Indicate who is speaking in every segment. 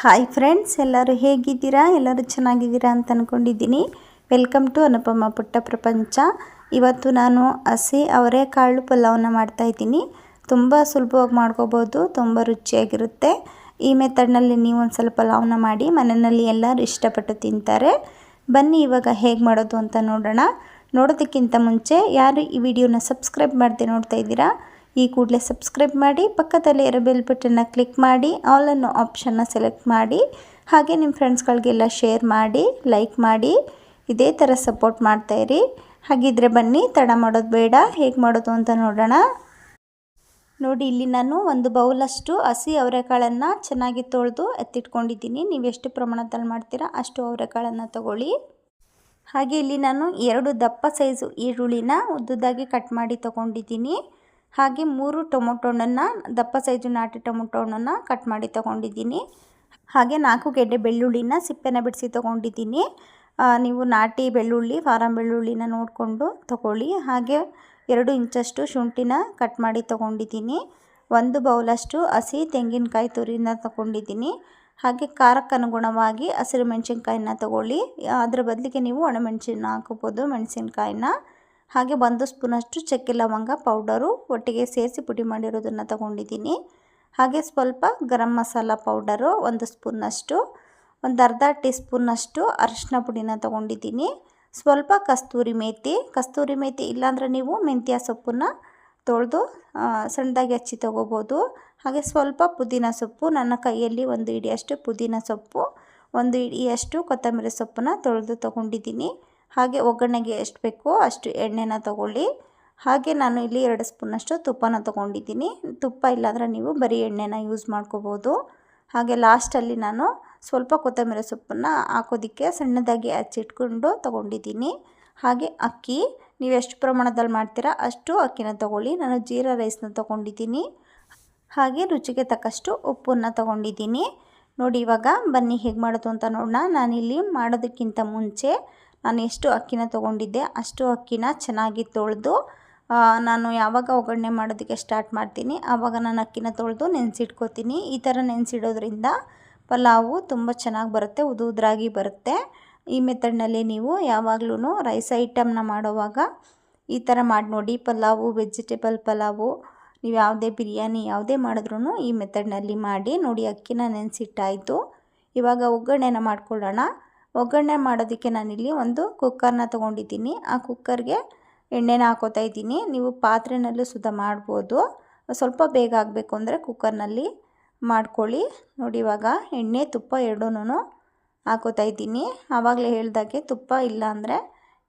Speaker 1: Hi friends ಎಲ್ಲರೂ ಹೇಗಿದ್ದೀರಾ? ಎಲ್ಲರೂ ಚೆನ್ನಾಗಿದ್ದೀರಾ ಅಂತ ಅಂದ್ಕೊಂಡಿದ್ದೀನಿ ವೆಲ್ಕಮ್ ಟು ಅನುಪಮ ಪುಟ್ಟ ಪ್ರಪಂಚ ಇವತ್ತು ನಾನು ಹಸಿ ಅವರೆಕಾಳು ಪಲಾವನ್ನ ಮಾಡ್ತಾಯಿದ್ದೀನಿ ತುಂಬ ಸುಲಭವಾಗಿ ಮಾಡ್ಕೋಬೋದು, ತುಂಬ ರುಚಿಯಾಗಿರುತ್ತೆ. ಈ ಮೆಥಡ್ನಲ್ಲಿ ನೀವು ಒಂದು ಸ್ವಲ್ಪ ಪಲಾವನ್ನ ಮಾಡಿ ಮನೆಯಲ್ಲಿ ಎಲ್ಲರೂ ಇಷ್ಟಪಟ್ಟು ತಿಂತಾರೆ. ಬನ್ನಿ ಇವಾಗ ಹೇಗೆ ಮಾಡೋದು ಅಂತ ನೋಡೋಣ. ನೋಡೋದಕ್ಕಿಂತ ಮುಂಚೆ ಯಾರು ಈ ವಿಡಿಯೋನ ಸಬ್ಸ್ಕ್ರೈಬ್ ಮಾಡದೆ ನೋಡ್ತಾ ಇದ್ದೀರಾ ಈ ಕೂಡಲೇ ಸಬ್ಸ್ಕ್ರೈಬ್ ಮಾಡಿ, ಪಕ್ಕದಲ್ಲಿ ಇರೋ ಬೆಲ್ ಬಟನ್ನ ಕ್ಲಿಕ್ ಮಾಡಿ ಆಲ್ ಅನ್ನೋ ಆಪ್ಷನ್ನ ಸೆಲೆಕ್ಟ್ ಮಾಡಿ, ಹಾಗೆ ನಿಮ್ಮ ಫ್ರೆಂಡ್ಸ್ಗಳಿಗೆಲ್ಲ ಶೇರ್ ಮಾಡಿ ಲೈಕ್ ಮಾಡಿ, ಇದೇ ಥರ ಸಪೋರ್ಟ್ ಮಾಡ್ತಾಯಿರಿ ಹಾಗಿದ್ರೆ ಬನ್ನಿ, ತಡ ಮಾಡೋದು ಬೇಡ, ಹೇಗೆ ಮಾಡೋದು ಅಂತ ನೋಡೋಣ. ನೋಡಿ, ಇಲ್ಲಿ ನಾನು ಒಂದು ಬೌಲಷ್ಟು ಹಸಿ ಅವರೆಕಾಳನ್ನು ಚೆನ್ನಾಗಿ ತೊಳೆದು ಎತ್ತಿಟ್ಕೊಂಡಿದ್ದೀನಿ. ನೀವು ಎಷ್ಟು ಪ್ರಮಾಣದಲ್ಲಿ ಮಾಡ್ತೀರಾ ಅಷ್ಟು ಅವರೆಕಾಳನ್ನು ತಗೊಳ್ಳಿ. ಹಾಗೆ ಇಲ್ಲಿ ನಾನು ಎರಡು ದಪ್ಪ ಸೈಜು ಈರುಳ್ಳಿನ ಉದ್ದುದಾಗಿ ಕಟ್ ಮಾಡಿ ತೊಗೊಂಡಿದ್ದೀನಿ. ಹಾಗೆ ಮೂರು ಟೊಮೊಟೊ ಹಣ್ಣನ್ನು ದಪ್ಪ ಸೈಜು ನಾಟಿ ಟೊಮೊಟೊ ಹಣ್ಣನ್ನು ಕಟ್ ಮಾಡಿ ತೊಗೊಂಡಿದ್ದೀನಿ. ಹಾಗೆ ನಾಲ್ಕು ಗೆಡ್ಡೆ ಬೆಳ್ಳುಳ್ಳಿನ ಸಿಪ್ಪೆನ ಬಿಡಿಸಿ ತೊಗೊಂಡಿದ್ದೀನಿ. ನೀವು ನಾಟಿ ಬೆಳ್ಳುಳ್ಳಿ, ಫಾರಂ ಬೆಳ್ಳುಳ್ಳಿನ ನೋಡಿಕೊಂಡು ತೊಗೊಳ್ಳಿ. ಹಾಗೆ ಎರಡು ಇಂಚಷ್ಟು ಶುಂಠಿನ ಕಟ್ ಮಾಡಿ ತೊಗೊಂಡಿದ್ದೀನಿ. ಒಂದು ಬೌಲಷ್ಟು ಹಸಿ ತೆಂಗಿನಕಾಯಿ ತುರಿನ ತೊಗೊಂಡಿದ್ದೀನಿ. ಹಾಗೆ ಖಾರಕ್ಕೆ ಅನುಗುಣವಾಗಿ ಹಸಿರು ಮೆಣಸಿನ್ಕಾಯಿನ ತೊಗೊಳ್ಳಿ. ಅದರ ಬದಲಿಗೆ ನೀವು ಒಣಮೆಣಸಿನ ಹಾಕೋಬೋದು, ಮೆಣಸಿನ್ಕಾಯಿನ. ಹಾಗೆ ಒಂದು ಸ್ಪೂನಷ್ಟು ಚಕ್ಕೆ ಲವಂಗ ಪೌಡರು ಒಟ್ಟಿಗೆ ಸೇರಿಸಿ ಪುಡಿ ಮಾಡಿರೋದನ್ನು ತಗೊಂಡಿದ್ದೀನಿ. ಹಾಗೆ ಸ್ವಲ್ಪ ಗರಂ ಮಸಾಲ ಪೌಡರು ಒಂದು ಸ್ಪೂನಷ್ಟು, ಒಂದು ಅರ್ಧ ಟೀ ಸ್ಪೂನ್ನಷ್ಟು ಅರಿಶಿನ ಪುಡಿನ ತೊಗೊಂಡಿದ್ದೀನಿ. ಸ್ವಲ್ಪ ಕಸ್ತೂರಿ ಮೇಥಿ ಕಸ್ತೂರಿ ಮೇತಿ ಇಲ್ಲಾಂದರೆ ನೀವು ಮೆಂತ್ಯ ಸೊಪ್ಪನ್ನ ತೊಳೆದು ಸಣ್ಣದಾಗಿ ಹಚ್ಚಿ ತೊಗೋಬೋದು. ಹಾಗೆ ಸ್ವಲ್ಪ ಪುದೀನ ಸೊಪ್ಪು, ನನ್ನ ಕೈಯಲ್ಲಿ ಒಂದು ಇಡಿಯಷ್ಟು ಪುದೀನ ಸೊಪ್ಪು, ಒಂದು ಇಡಿಯಷ್ಟು ಕೊತ್ತಂಬರಿ ಸೊಪ್ಪನ್ನ ತೊಳೆದು ತೊಗೊಂಡಿದ್ದೀನಿ. ಹಾಗೆ ಒಗ್ಗರಣೆಗೆ ಎಷ್ಟು ಬೇಕೋ ಅಷ್ಟು ಎಣ್ಣೆನ ತಗೊಳ್ಳಿ. ಹಾಗೆ ನಾನು ಇಲ್ಲಿ ಎರಡು ಸ್ಪೂನಷ್ಟು ತುಪ್ಪನ ತೊಗೊಂಡಿದ್ದೀನಿ. ತುಪ್ಪ ಇಲ್ಲಾಂದರೆ ನೀವು ಬರೀ ಎಣ್ಣೆನ ಯೂಸ್ ಮಾಡ್ಕೋಬೋದು. ಹಾಗೆ ಲಾಸ್ಟಲ್ಲಿ ನಾನು ಸ್ವಲ್ಪ ಕೊತ್ತಂಬರಿ ಸೊಪ್ಪನ್ನು ಹಾಕೋದಕ್ಕೆ ಸಣ್ಣದಾಗಿ ಹಚ್ಚಿಟ್ಕೊಂಡು ತೊಗೊಂಡಿದ್ದೀನಿ. ಹಾಗೆ ಅಕ್ಕಿ, ನೀವು ಎಷ್ಟು ಪ್ರಮಾಣದಲ್ಲಿ ಮಾಡ್ತೀರಾ ಅಷ್ಟು ಅಕ್ಕಿನ ತೊಗೊಳ್ಳಿ. ನಾನು ಜೀರಾ ರೈಸ್ನ ತೊಗೊಂಡಿದ್ದೀನಿ. ಹಾಗೆ ರುಚಿಗೆ ತಕ್ಕಷ್ಟು ಉಪ್ಪನ್ನು ತೊಗೊಂಡಿದ್ದೀನಿ. ನೋಡಿ ಇವಾಗ ಬನ್ನಿ ಹೇಗೆ ಮಾಡೋದು ಅಂತ ನೋಡೋಣ. ನಾನಿಲ್ಲಿ ಮಾಡೋದಕ್ಕಿಂತ ಮುಂಚೆ ನಾನು ಎಷ್ಟು ಅಕ್ಕಿನ ತೊಗೊಂಡಿದ್ದೆ, ಅಷ್ಟು ಅಕ್ಕಿನ ಚೆನ್ನಾಗಿ ತೊಳೆದು ನಾನು ಯಾವಾಗ ಒಗ್ಗರಣೆ ಮಾಡೋದಕ್ಕೆ ಸ್ಟಾರ್ಟ್ ಮಾಡ್ತೀನಿ ಆವಾಗ ನಾನು ಅಕ್ಕಿನ ತೊಳೆದು ನೆನೆಸಿಟ್ಕೋತೀನಿ. ಈ ಥರ ನೆನೆಸಿಡೋದ್ರಿಂದ ಪಲಾವು ತುಂಬ ಚೆನ್ನಾಗಿ ಬರುತ್ತೆ ಉದು ಉದ್ರಾಗಿ ಬರುತ್ತೆ. ಈ ಮೆಥಡ್ನಲ್ಲಿ ನೀವು ಯಾವಾಗಲೂ ರೈಸ್ ಐಟಮ್ನ ಮಾಡೋವಾಗ ಈ ಥರ ಮಾಡಿ ನೋಡಿ. ಪಲಾವು ವೆಜಿಟೇಬಲ್ ಪಲಾವು, ನೀವು ಯಾವುದೇ ಬಿರಿಯಾನಿ ಯಾವುದೇ ಮಾಡಿದ್ರೂ ಈ ಮೆಥಡ್ನಲ್ಲಿ ಮಾಡಿ ನೋಡಿ ಅಕ್ಕಿನ ನೆನೆಸಿಟ್ಟಾಯಿತು. ಇವಾಗ ಒಗ್ಗರಣೆನ ಮಾಡ್ಕೊಳ್ಳೋಣ. ಒಗ್ಗರಣೆ ಮಾಡೋದಕ್ಕೆ ನಾನಿಲ್ಲಿ ಒಂದು ಕುಕ್ಕರ್ನ ತೊಗೊಂಡಿದ್ದೀನಿ. ಆ ಕುಕ್ಕರ್ಗೆ ಎಣ್ಣೆನ ಹಾಕೋತಾ ಇದ್ದೀನಿ. ನೀವು ಪಾತ್ರೆನಲ್ಲೂ ಸುದ ಮಾಡ್ಬೋದು. ಸ್ವಲ್ಪ ಬೇಗ ಆಗಬೇಕು ಅಂದರೆ ಕುಕ್ಕರ್ನಲ್ಲಿ ಮಾಡ್ಕೊಳ್ಳಿ. ನೋಡಿ, ಇವಾಗ ಎಣ್ಣೆ, ತುಪ್ಪ ಎರಡೂ ಹಾಕೋತಾ ಇದ್ದೀನಿ. ಆವಾಗಲೇ ಹೇಳ್ದಾಗೆ ತುಪ್ಪ ಇಲ್ಲ ಅಂದರೆ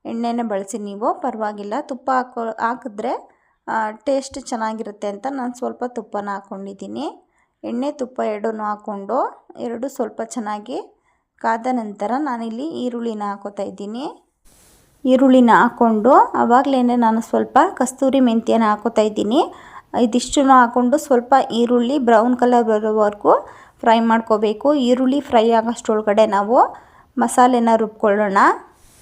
Speaker 1: ಎಣ್ಣೆನೇ ಬಳಸಿ ನೀವು. ಪರವಾಗಿಲ್ಲ. ತುಪ್ಪ ಹಾಕೋ, ಹಾಕಿದ್ರೆ ಟೇಸ್ಟ್ ಚೆನ್ನಾಗಿರುತ್ತೆ ಅಂತ ನಾನು ಸ್ವಲ್ಪ ತುಪ್ಪನ ಹಾಕ್ಕೊಂಡಿದ್ದೀನಿ ಎಣ್ಣೆ, ತುಪ್ಪ ಎರಡೂ ಹಾಕ್ಕೊಂಡು, ಎರಡು ಸ್ವಲ್ಪ ಚೆನ್ನಾಗಿ ಕಾದ ನಂತರ ನಾನಿಲ್ಲಿ ಈರುಳ್ಳಿನ ಹಾಕೋತಾ ಇದ್ದೀನಿ. ಈರುಳ್ಳಿನ ಹಾಕ್ಕೊಂಡು ಆವಾಗಲೇ ನಾನು ಸ್ವಲ್ಪ ಕಸ್ತೂರಿ ಮೆಂತ್ಯನ ಹಾಕೋತಾ ಇದ್ದೀನಿ. ಇದಿಷ್ಟು ಹಾಕ್ಕೊಂಡು ಸ್ವಲ್ಪ ಈರುಳ್ಳಿ ಬ್ರೌನ್ ಕಲರ್ ಬರೋವರೆಗೂ ಫ್ರೈ ಮಾಡ್ಕೋಬೇಕು. ಈರುಳ್ಳಿ ಫ್ರೈ ಆಗೋಷ್ಟೊಳಗಡೆ ನಾವು ಮಸಾಲೆನ ರುಬ್ಕೊಳ್ಳೋಣ.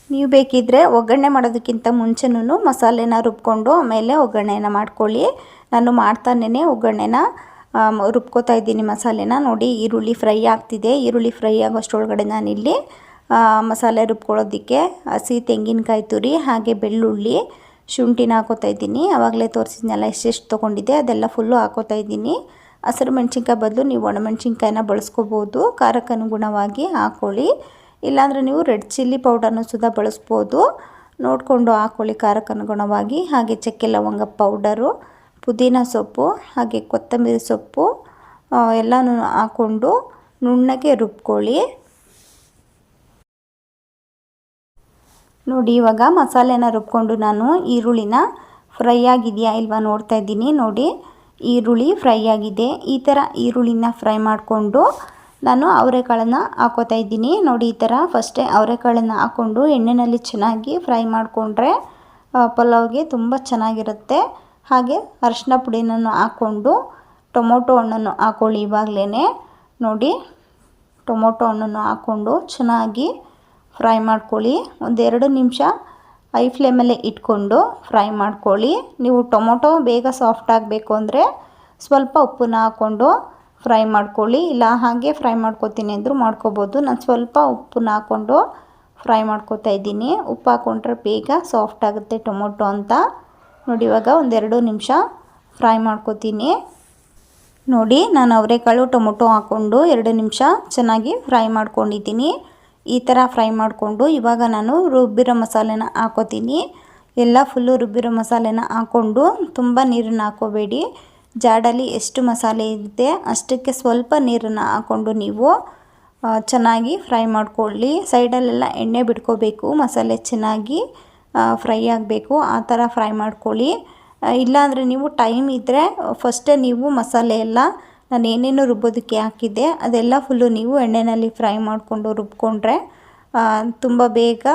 Speaker 1: ನೀವು ಬೇಕಿದ್ದರೆ ಒಗ್ಗರಣೆ ಮಾಡೋದಕ್ಕಿಂತ ಮುಂಚೆನೂ ಮಸಾಲೆನ ರುಬ್ಕೊಂಡು ಆಮೇಲೆ ಒಗ್ಗರಣೆನ ಮಾಡ್ಕೊಳ್ಳಿ. ನಾನು ಮಾಡ್ತಾನೇ ಒಗ್ಗರಣೆನ. ರುಬ್ಕೋತಾ ಇದ್ದೀನಿ ಮಸಾಲೆನ. ನೋಡಿ, ಈರುಳ್ಳಿ ಫ್ರೈ ಆಗ್ತಿದೆ. ಈರುಳ್ಳಿ ಫ್ರೈ ಆಗೋಷ್ಟೊಳಗಡೆ ನಾನಿಲ್ಲಿ ಮಸಾಲೆ ರುಬ್ಕೊಳ್ಳೋದಕ್ಕೆ ಹಸಿ ತೆಂಗಿನಕಾಯಿ ತುರಿ, ಹಾಗೆ ಬೆಳ್ಳುಳ್ಳಿ ಶುಂಠಿನ ಹಾಕೋತಾ ಇದ್ದೀನಿ. ಆವಾಗಲೇ ತೋರಿಸಿದ್ನೆಲ್ಲ, ಎಷ್ಟೆಷ್ಟು ತೊಗೊಂಡಿದ್ದೆ, ಅದೆಲ್ಲ ಫುಲ್ಲು ಹಾಕೋತಾ ಇದ್ದೀನಿ. ಹಸಿರು ಮೆಣಸಿನ್ಕಾಯಿ ಬದಲು ನೀವು ಒಣಮೆಣ್ಸಿನ್ಕಾಯಿನ ಬಳಸ್ಕೋಬೋದು. ಖಾರಕ್ಕೆ ಅನುಗುಣವಾಗಿ ಹಾಕ್ಕೊಳ್ಳಿ ಇಲ್ಲಾಂದರೆ ನೀವು ರೆಡ್ ಚಿಲ್ಲಿ ಪೌಡರ್ನು ಸುಧಾ ಬಳಸ್ಬೋದು. ನೋಡಿಕೊಂಡು ಹಾಕ್ಕೊಳ್ಳಿ ಖಾರಕ್ಕೆ ಅನುಗುಣವಾಗಿ ಹಾಗೆ ಚಕ್ಕೆ ಲವಂಗ ಪೌಡರು ಪುದೀನ ಸೊಪ್ಪು, ಹಾಗೆ ಕೊತ್ತಂಬರಿ ಸೊಪ್ಪು ಎಲ್ಲನೂ ಹಾಕ್ಕೊಂಡು ನುಣ್ಣಗೆ ರುಬ್ಕೊಳ್ಳಿ. ನೋಡಿ, ಇವಾಗ ಮಸಾಲೆನ ರುಬ್ಕೊಂಡು ನಾನು ಈರುಳ್ಳಿನ ಫ್ರೈ ಆಗಿದೆಯಾ ಇಲ್ವಾ ನೋಡ್ತಾ ಇದ್ದೀನಿ. ನೋಡಿ, ಈರುಳ್ಳಿ ಫ್ರೈ ಆಗಿದೆ. ಈ ಥರ ಈರುಳ್ಳಿನ ಫ್ರೈ ಮಾಡಿಕೊಂಡು ನಾನು ಅವರೆಕಾಳನ್ನ ಹಾಕೋತಾ ಇದ್ದೀನಿ. ನೋಡಿ, ಈ ಥರ ಫಸ್ಟೇ ಅವರೆಕಾಳನ್ನು ಹಾಕ್ಕೊಂಡು ಎಣ್ಣೆಯಲ್ಲಿ ಚೆನ್ನಾಗಿ ಫ್ರೈ ಮಾಡಿಕೊಂಡ್ರೆ ಪಲಾವ್ಗೆ ತುಂಬ ಚೆನ್ನಾಗಿರುತ್ತೆ. ಹಾಗೆ ಅರಿಶಿನ ಪುಡಿನೂ ಹಾಕ್ಕೊಂಡು ಟೊಮೊಟೊ ಹಣ್ಣನ್ನು ಹಾಕ್ಕೊಳ್ಳಿ ಇವಾಗಲೇ ನೋಡಿ, ಟೊಮೊಟೊ ಹಣ್ಣನ್ನು ಹಾಕ್ಕೊಂಡು ಚೆನ್ನಾಗಿ ಫ್ರೈ ಮಾಡ್ಕೊಳ್ಳಿ. ಒಂದೆರಡು ನಿಮಿಷ ಐ ಫ್ಲೇಮಲ್ಲೇ ಇಟ್ಕೊಂಡು ಫ್ರೈ ಮಾಡ್ಕೊಳ್ಳಿ. ನೀವು ಟೊಮೊಟೊ ಬೇಗ ಸಾಫ್ಟ್ ಆಗಬೇಕು ಅಂದರೆ ಸ್ವಲ್ಪ ಉಪ್ಪನ್ನ ಹಾಕ್ಕೊಂಡು ಫ್ರೈ ಮಾಡ್ಕೊಳ್ಳಿ. ಇಲ್ಲ ಹಾಗೆ ಫ್ರೈ ಮಾಡ್ಕೊತೀನಿ ಅಂದರೂ ಮಾಡ್ಕೋಬೋದು. ನಾನು ಸ್ವಲ್ಪ ಉಪ್ಪನ್ನ ಹಾಕ್ಕೊಂಡು ಫ್ರೈ ಮಾಡ್ಕೊತಾ ಇದ್ದೀನಿ. ಉಪ್ಪು ಹಾಕ್ಕೊಂಡ್ರೆ ಬೇಗ ಸಾಫ್ಟ್ ಆಗುತ್ತೆ ಟೊಮೊಟೊ ಅಂತ. ನೋಡಿ, ಇವಾಗ ಒಂದೆರಡು ನಿಮಿಷ ಫ್ರೈ ಮಾಡ್ಕೊತೀನಿ. ನೋಡಿ, ನಾನು ಅವರೆಕಾಳು ಟೊಮೊಟೊ ಹಾಕ್ಕೊಂಡು ಎರಡು ನಿಮಿಷ ಚೆನ್ನಾಗಿ ಫ್ರೈ ಮಾಡ್ಕೊಂಡಿದ್ದೀನಿ. ಈ ಥರ ಫ್ರೈ ಮಾಡಿಕೊಂಡು ಇವಾಗ ನಾನು ರುಬ್ಬಿರೋ ಮಸಾಲೆನ ಹಾಕೋತೀನಿ. ಎಲ್ಲ ಫುಲ್ಲು ರುಬ್ಬಿರೋ ಮಸಾಲೆನ ಹಾಕ್ಕೊಂಡು ತುಂಬ ನೀರನ್ನು ಹಾಕೋಬೇಡಿ. ಜಾಡಲ್ಲಿ ಎಷ್ಟು ಮಸಾಲೆ ಇದೆ ಅಷ್ಟಕ್ಕೆ ಸ್ವಲ್ಪ ನೀರನ್ನು ಹಾಕ್ಕೊಂಡು ನೀವು ಚೆನ್ನಾಗಿ ಫ್ರೈ ಮಾಡ್ಕೊಳ್ಳಿ. ಸೈಡಲ್ಲೆಲ್ಲ ಎಣ್ಣೆ ಬಿಟ್ಕೋಬೇಕು ಮಸಾಲೆ ಚೆನ್ನಾಗಿ. ಫ್ರೈ ಆಗಬೇಕು, ಆ ಥರ ಫ್ರೈ ಮಾಡ್ಕೊಳ್ಳಿ. ಇಲ್ಲಾಂದರೆ ನೀವು ಟೈಮ್ ಇದ್ದರೆ ಫಸ್ಟೇ ನೀವು ಮಸಾಲೆ ಎಲ್ಲ ನಾನು ಏನೇನು ರುಬ್ಬೋದಕ್ಕೆ ಹಾಕಿದ್ದೆ, ಅದೆಲ್ಲ ಫುಲ್ಲು ನೀವು ಎಣ್ಣೆಯಲ್ಲಿ ಫ್ರೈ ಮಾಡಿಕೊಂಡು ರುಬ್ಕೊಂಡ್ರೆ ತುಂಬ ಬೇಗ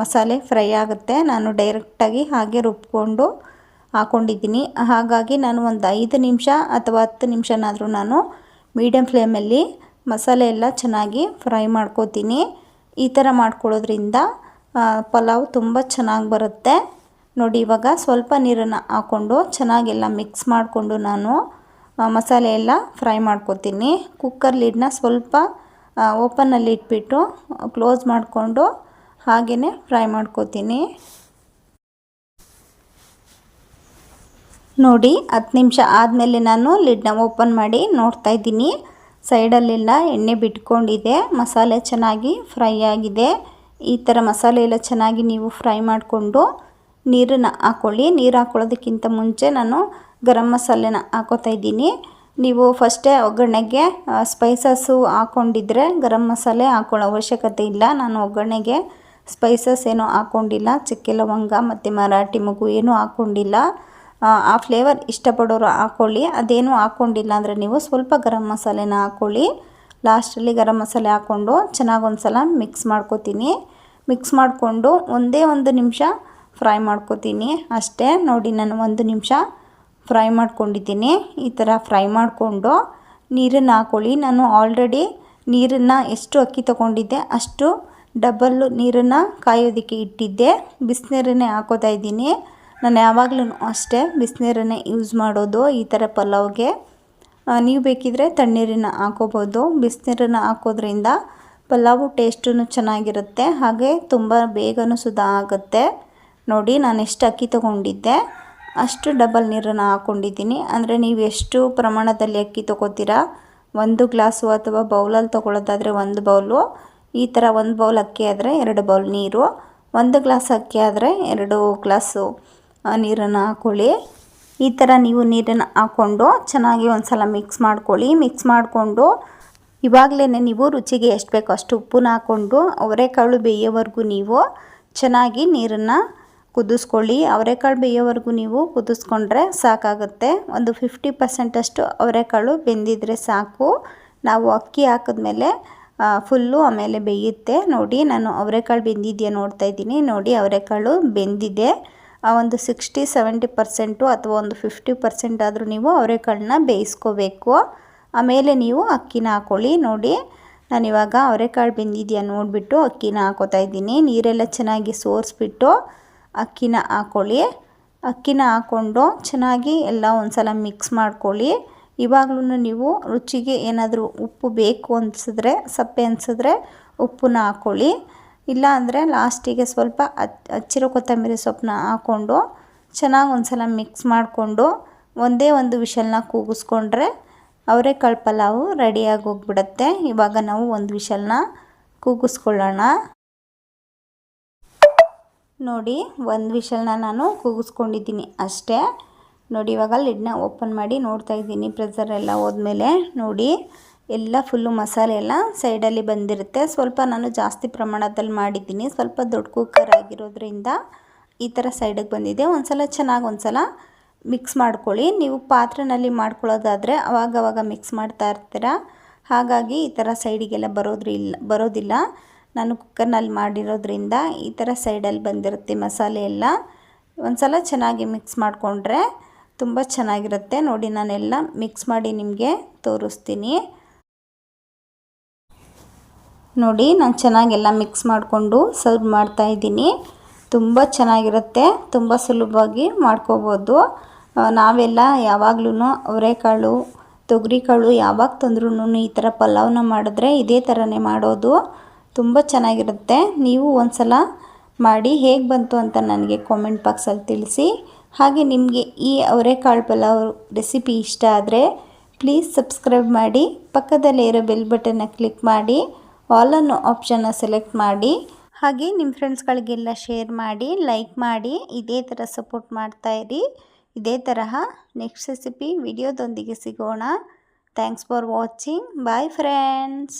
Speaker 1: ಮಸಾಲೆ ಫ್ರೈ ಆಗುತ್ತೆ. ನಾನು ಡೈರೆಕ್ಟಾಗಿ ಹಾಗೆ ರುಬ್ಕೊಂಡು ಹಾಕ್ಕೊಂಡಿದ್ದೀನಿ ಹಾಗಾಗಿ ನಾನು ಒಂದು ಐದು ನಿಮಿಷ ಅಥವಾ ಹತ್ತು ನಿಮಿಷನಾದರೂ ನಾನು ಮೀಡಿಯಮ್ ಫ್ಲೇಮಲ್ಲಿ ಮಸಾಲೆ ಎಲ್ಲ ಚೆನ್ನಾಗಿ ಫ್ರೈ ಮಾಡ್ಕೋತೀನಿ. ಈ ಥರ ಮಾಡ್ಕೊಳ್ಳೋದ್ರಿಂದ ಪಲಾವ್ ತುಂಬ ಚೆನ್ನಾಗಿ ಬರುತ್ತೆ. ನೋಡಿ, ಇವಾಗ ಸ್ವಲ್ಪ ನೀರನ್ನು ಹಾಕ್ಕೊಂಡು ಚೆನ್ನಾಗೆಲ್ಲ ಮಿಕ್ಸ್ ಮಾಡಿಕೊಂಡು ನಾನು ಮಸಾಲೆ ಎಲ್ಲ ಫ್ರೈ ಮಾಡ್ಕೋತೀನಿ. ಕುಕ್ಕರ್ ಲಿಡ್ನ ಸ್ವಲ್ಪ ಓಪನಲ್ಲಿ ಇಟ್ಬಿಟ್ಟು ಕ್ಲೋಸ್ ಮಾಡಿಕೊಂಡು ಹಾಗೆಯೇ ಫ್ರೈ ಮಾಡ್ಕೋತೀನಿ. ನೋಡಿ, ಹತ್ತು ನಿಮಿಷ ಆದಮೇಲೆ ನಾನು ಲಿಡ್ನ ಓಪನ್ ಮಾಡಿ ನೋಡ್ತಾ ಇದ್ದೀನಿ. ಸೈಡಲ್ಲೆಲ್ಲ ಎಣ್ಣೆ ಬಿಟ್ಕೊಂಡಿದೆ. ಮಸಾಲೆ ಚೆನ್ನಾಗಿ ಫ್ರೈ ಆಗಿದೆ. ಈ ಥರ ಮಸಾಲೆ ಎಲ್ಲ ಚೆನ್ನಾಗಿ ನೀವು ಫ್ರೈ ಮಾಡಿಕೊಂಡು ನೀರನ್ನು ಹಾಕ್ಕೊಳ್ಳಿ ನೀರು ಹಾಕ್ಕೊಳ್ಳೋದಕ್ಕಿಂತ ಮುಂಚೆ ನಾನು ಗರಂ ಮಸಾಲೆನ ಹಾಕೋತಾ ಇದ್ದೀನಿ. ನೀವು ಫಸ್ಟೇ ಒಗ್ಗರಣೆಗೆ ಸ್ಪೈಸಸ್ಸು ಹಾಕ್ಕೊಂಡಿದ್ರೆ ಗರಂ ಮಸಾಲೆ ಹಾಕೊಳ್ಳೋ ಅವಶ್ಯಕತೆ ಇಲ್ಲ. ನಾನು ಒಗ್ಗರಣೆಗೆ ಸ್ಪೈಸಸ್ ಏನೂ ಹಾಕ್ಕೊಂಡಿಲ್ಲ ಚಕ್ಕೆ ಲವಂಗ ಮತ್ತು ಮರಾಠಿ ಮಗು ಏನೂ ಹಾಕ್ಕೊಂಡಿಲ್ಲ ಆ ಫ್ಲೇವರ್ ಇಷ್ಟಪಡೋರು ಹಾಕ್ಕೊಳ್ಳಿ ಅದೇನೂ ಹಾಕ್ಕೊಂಡಿಲ್ಲ ಅಂದರೆ ನೀವು ಸ್ವಲ್ಪ ಗರಂ ಮಸಾಲೆನ ಹಾಕ್ಕೊಳ್ಳಿ ಲಾಸ್ಟಲ್ಲಿ ಗರಂ ಮಸಾಲೆ ಹಾಕ್ಕೊಂಡು ಚೆನ್ನಾಗಿ ಒಂದು ಸಲ ಮಿಕ್ಸ್ ಮಾಡ್ಕೋತೀನಿ. ಮಿಕ್ಸ್ ಮಾಡಿಕೊಂಡು ಒಂದೇ ಒಂದು ನಿಮಿಷ ಫ್ರೈ ಮಾಡ್ಕೋತೀನಿ. ಅಷ್ಟೇ ನೋಡಿ ನಾನು ಒಂದು ನಿಮಿಷ ಫ್ರೈ ಮಾಡ್ಕೊಂಡಿದ್ದೀನಿ. ಈ ಥರ ಫ್ರೈ ಮಾಡಿಕೊಂಡು ನೀರನ್ನು ಹಾಕ್ಕೊಳ್ಳಿ ನಾನು ಆಲ್ರೆಡಿ ನೀರನ್ನು ಎಷ್ಟು ಅಕ್ಕಿ ತೊಗೊಂಡಿದ್ದೆ ಅಷ್ಟು ಡಬ್ಬಲ್ಲು ನೀರನ್ನು ಕಾಯೋದಕ್ಕೆ ಇಟ್ಟಿದ್ದೆ. ಬಿಸಿನೀರನ್ನೇ ಹಾಕೋತಾ ಇದ್ದೀನಿ. ನಾನು ಯಾವಾಗಲೂ ಅಷ್ಟೇ ಬಿಸಿನೀರನ್ನೇ ಯೂಸ್ ಮಾಡೋದು ಈ ಥರ ಪಲಾವ್ಗೆ. ನೀವು ಬೇಕಿದ್ರೆ ತಣ್ಣೀರನ್ನ ಹಾಕೋಬೋದು. ಬಿಸಿನೀರನ್ನು ಹಾಕೋದ್ರಿಂದ ಪಲಾವು ಟೇಸ್ಟೂ ಚೆನ್ನಾಗಿರುತ್ತೆ. ಹಾಗೆ ತುಂಬ ಬೇಗನೂ ಸುಧಾ ಆಗುತ್ತೆ. ನೋಡಿ, ನಾನು ಎಷ್ಟು ಅಕ್ಕಿ ತೊಗೊಂಡಿದ್ದೆ. ಅಷ್ಟು ಡಬಲ್ ನೀರನ್ನು ಹಾಕ್ಕೊಂಡಿದ್ದೀನಿ ಅಂದರೆ ನೀವು ಎಷ್ಟು ಪ್ರಮಾಣದಲ್ಲಿ ಅಕ್ಕಿ ತೊಗೋತೀರಾ? ಒಂದು ಗ್ಲಾಸು ಅಥವಾ ಬೌಲಲ್ಲಿ ತೊಗೊಳೋದಾದರೆ ಒಂದು ಬೌಲು. ಈ ಥರ ಒಂದು ಬೌಲ್ ಅಕ್ಕಿ ಆದರೆ ಎರಡು ಬೌಲ್ ನೀರು. ಒಂದು ಗ್ಲಾಸ್ ಅಕ್ಕಿ ಆದರೆ ಎರಡು ಗ್ಲಾಸು ನೀರನ್ನು ಹಾಕ್ಕೊಳ್ಳಿ ಈ ಥರ ನೀವು ನೀರನ್ನು ಹಾಕ್ಕೊಂಡು ಚೆನ್ನಾಗಿ ಒಂದು ಸಲ ಮಿಕ್ಸ್ ಮಾಡ್ಕೊಳ್ಳಿ. ಮಿಕ್ಸ್ ಮಾಡಿಕೊಂಡು ಇವಾಗಲೇ ನೀವು ರುಚಿಗೆ ಎಷ್ಟು ಬೇಕೋ ಅಷ್ಟು ಉಪ್ಪನ್ನ ಹಾಕ್ಕೊಂಡು ಅವರೆಕಾಳು ಬೇಯೋವರೆಗೂ ನೀವು ಚೆನ್ನಾಗಿ ನೀರನ್ನು ಕುದಿಸ್ಕೊಳ್ಳಿ. ಅವರೆಕಾಳು ಬೇಯೋವರೆಗೂ ನೀವು ಕುದಿಸ್ಕೊಂಡ್ರೆ ಸಾಕಾಗುತ್ತೆ. ಒಂದು ಫಿಫ್ಟಿ ಪರ್ಸೆಂಟಷ್ಟು ಅವರೆಕಾಳು ಬೆಂದಿದ್ರೆ ಸಾಕು. ನಾವು ಅಕ್ಕಿ ಹಾಕಿದ್ಮೇಲೆ ಫುಲ್ಲು ಆಮೇಲೆ ಬೇಯುತ್ತೆ. ನೋಡಿ, ನಾನು ಅವರೆಕಾಳು ಬೆಂದಿದೆಯಾ ನೋಡ್ತಾ ಇದ್ದೀನಿ. ನೋಡಿ, ಅವರೆಕಾಳು ಬೆಂದಿದೆ. ಒಂದು ಸಿಕ್ಸ್ಟಿ ಸೆವೆಂಟಿ ಪರ್ಸೆಂಟು ಅಥವಾ ಒಂದು ಫಿಫ್ಟಿ ಪರ್ಸೆಂಟ್ ಆದರೂ ನೀವು ಅವರೆಕಾಳನ್ನ ಬೇಯಿಸ್ಕೋಬೇಕು. ಆಮೇಲೆ ನೀವು ಅಕ್ಕಿನ ಹಾಕೊಳ್ಳಿ. ನೋಡಿ, ನಾನಿವಾಗ ಅವರೆಕಾಳು ಬೆಂದಿದೆಯಾ ನೋಡಿಬಿಟ್ಟು ಅಕ್ಕಿನ ಹಾಕೋತಾ ಇದ್ದೀನಿ. ನೀರೆಲ್ಲ ಚೆನ್ನಾಗಿ ಸೋರಿಸ್ಬಿಟ್ಟು ಅಕ್ಕಿನ ಹಾಕ್ಕೊಳ್ಳಿ ಅಕ್ಕಿನ ಹಾಕ್ಕೊಂಡು ಚೆನ್ನಾಗಿ ಎಲ್ಲ ಒಂದು ಸಲ ಮಿಕ್ಸ್ ಮಾಡ್ಕೊಳ್ಳಿ. ಇವಾಗಲೂ ನೀವು ರುಚಿಗೆ ಏನಾದರೂ ಉಪ್ಪು ಬೇಕು ಅನಿಸಿದ್ರೆ, ಸಪ್ಪೆ ಅನಿಸಿದ್ರೆ ಉಪ್ಪನ್ನ ಹಾಕ್ಕೊಳ್ಳಿ ಇಲ್ಲ ಅಂದರೆ ಲಾಸ್ಟಿಗೆ ಸ್ವಲ್ಪ ಹಚ್ಚಿರೋ ಕೊತ್ತಂಬರಿ ಸೊಪ್ಪನ್ನ ಹಾಕ್ಕೊಂಡು ಚೆನ್ನಾಗಿ ಒಂದು ಸಲ ಮಿಕ್ಸ್ ಮಾಡಿಕೊಂಡು ಒಂದೇ ಒಂದು ವಿಷಲ್ನ ಕೂಗಿಸ್ಕೊಂಡ್ರೆ ಅವರೇ ಪಲಾವು ರೆಡಿಯಾಗಿ ಹೋಗ್ಬಿಡತ್ತೆ. ಇವಾಗ ನಾವು ಒಂದು ವಿಷಲ್ನ ಕೂಗಿಸ್ಕೊಳ್ಳೋಣ. ನೋಡಿ, ಒಂದು ವಿಷಲ್ನ ನಾನು ಕೂಗಿಸ್ಕೊಂಡಿದ್ದೀನಿ ಅಷ್ಟೇ. ನೋಡಿ, ಇವಾಗ ಲಿಡ್ನ ಓಪನ್ ಮಾಡಿ ನೋಡ್ತಾ ಇದ್ದೀನಿ. ಪ್ರೆಸರ್ ಎಲ್ಲ ಹೋದ್ಮೇಲೆ ನೋಡಿ. ಎಲ್ಲ ಫುಲ್ಲು ಮಸಾಲೆ ಎಲ್ಲ ಸೈಡಲ್ಲಿ ಬಂದಿರುತ್ತೆ. ಸ್ವಲ್ಪ ನಾನು ಜಾಸ್ತಿ ಪ್ರಮಾಣದಲ್ಲಿ ಮಾಡಿದ್ದೀನಿ. ಸ್ವಲ್ಪ ದೊಡ್ಡ ಕುಕ್ಕರ್ ಆಗಿರೋದ್ರಿಂದ ಈ ಥರ ಸೈಡಿಗೆ ಬಂದಿದೆ. ಒಂದು ಸಲ ಚೆನ್ನಾಗಿ ಒಂದು ಸಲ ಮಿಕ್ಸ್ ಮಾಡ್ಕೊಳ್ಳಿ. ನೀವು ಪಾತ್ರೆನಲ್ಲಿ ಮಾಡ್ಕೊಳ್ಳೋದಾದರೆ ಅವಾಗವಾಗ ಮಿಕ್ಸ್ ಮಾಡ್ತಾ ಇರ್ತೀರ? ಹಾಗಾಗಿ ಈ ಥರ ಸೈಡಿಗೆಲ್ಲ ಬರೋದ್ರಿ ಬರೋದಿಲ್ಲ. ನಾನು ಕುಕ್ಕರ್ನಲ್ಲಿ ಮಾಡಿರೋದ್ರಿಂದ ಈ ಥರ ಸೈಡಲ್ಲಿ ಬಂದಿರುತ್ತೆ ಮಸಾಲೆ ಎಲ್ಲ. ಒಂದು ಸಲ ಚೆನ್ನಾಗಿ ಮಿಕ್ಸ್ ಮಾಡಿಕೊಂಡ್ರೆ ತುಂಬ ಚೆನ್ನಾಗಿರುತ್ತೆ. ನೋಡಿ ನಾನೆಲ್ಲ ಮಿಕ್ಸ್ ಮಾಡಿ ನಿಮಗೆ ತೋರಿಸ್ತೀನಿ. ನೋಡಿ, ನಾನು ಚೆನ್ನಾಗೆಲ್ಲ ಮಿಕ್ಸ್ ಮಾಡಿಕೊಂಡು ಸರ್ವ್ ಮಾಡ್ತಾಯಿದ್ದೀನಿ ತುಂಬ ಚೆನ್ನಾಗಿರುತ್ತೆ, ತುಂಬ ಸುಲಭವಾಗಿ ಮಾಡ್ಕೋಬೋದು. ನಾವೆಲ್ಲ ಯಾವಾಗಲೂ ಅವರೆಕಾಳು, ತೊಗರಿಕಾಳು ಯಾವಾಗ ತಂದ್ರೂ ಈ ಥರ ಪಲಾವ್ನ ಮಾಡಿದ್ರೆ ಇದೇ ಥರನೇ ಮಾಡೋದು. ತುಂಬ ಚೆನ್ನಾಗಿರುತ್ತೆ. ನೀವು ಒಂದ್ಸಲ ಮಾಡಿ ಹೇಗೆ ಬಂತು ಅಂತ ನನಗೆ ಕಾಮೆಂಟ್ ಬಾಕ್ಸಲ್ಲಿ ತಿಳಿಸಿ. ಹಾಗೆ ನಿಮಗೆ ಈ ಅವರೆಕಾಳು ಪಲಾವ್ ರೆಸಿಪಿ ಇಷ್ಟ ಆದರೆ ಪ್ಲೀಸ್ ಸಬ್ಸ್ಕ್ರೈಬ್ ಮಾಡಿ, ಪಕ್ಕದಲ್ಲೇ ಇರೋ ಬೆಲ್ ಬಟನ್ನ ಕ್ಲಿಕ್ ಮಾಡಿ. ಆಲ್ ಅನ್ನೋ ಆಪ್ಷನ್ನ ಸೆಲೆಕ್ಟ್ ಮಾಡಿ, ಹಾಗೆ ನಿಮ್ಮ ಫ್ರೆಂಡ್ಸ್ಗಳಿಗೆಲ್ಲ ಶೇರ್ ಮಾಡಿ ಲೈಕ್ ಮಾಡಿ, ಇದೇ ಥರ ಸಪೋರ್ಟ್ ಮಾಡ್ತಾಯಿರಿ ಇದೇ ತರಹ ನೆಕ್ಸ್ಟ್ ರೆಸಿಪಿ ವಿಡಿಯೋದೊಂದಿಗೆ ಸಿಗೋಣ. Thanks for watching bye friends